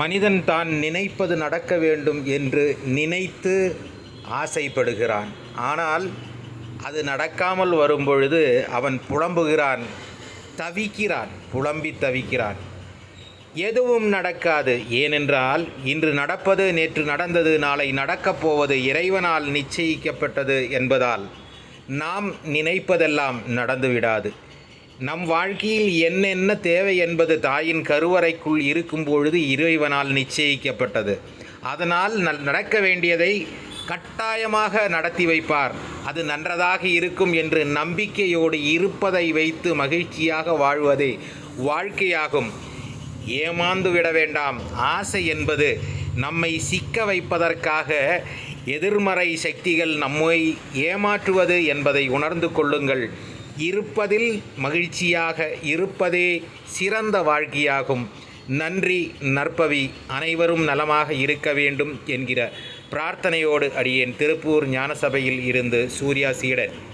மனிதன் தான் நினைப்பது நடக்க வேண்டும் என்று நினைத்து ஆசைப்படுகிறான். ஆனால் அது நடக்காமல் வரும்பொழுது அவன் புலம்புகிறான் தவிக்கிறான் புலம்பி தவிக்கிறான். எதுவும் நடக்காது. ஏனென்றால் இன்று நடப்பது நேற்று நடந்தது நாளை நடக்கப் போவது இறைவனால் நிச்சயிக்கப்பட்டது என்பதால் நாம் நினைப்பதெல்லாம் நடந்துவிடாது. நம் வாழ்க்கையில் என்னென்ன தேவை என்பது தாயின் கருவறைக்குள் இருக்கும் பொழுது இறைவனால் நிச்சயிக்கப்பட்டது. அதனால் நல் நடக்க வேண்டியதை கட்டாயமாக நடத்தி வைப்பார். அது நன்றதாக இருக்கும் என்று நம்பிக்கையோடு இருப்பதை வைத்து மகிழ்ச்சியாக வாழ்வதே வாழ்க்கையாகும். ஏமாந்து விட வேண்டாம். ஆசை என்பது நம்மை சிக்க வைப்பதற்காக எதிர்மறை சக்திகள் நம்மை ஏமாற்றுவது என்பதை உணர்ந்து கொள்ளுங்கள். இருப்பதில் மகிழ்ச்சியாக இருப்பதே சிறந்த வாழ்க்கையாகும். நன்றி நற்பவி அனைவரும் நலமாக இருக்க வேண்டும் என்கிற பிரார்த்தனையோடு அடியேன் திருப்பூர் ஞானசபையில் இருந்து சூர்யா சீடன்.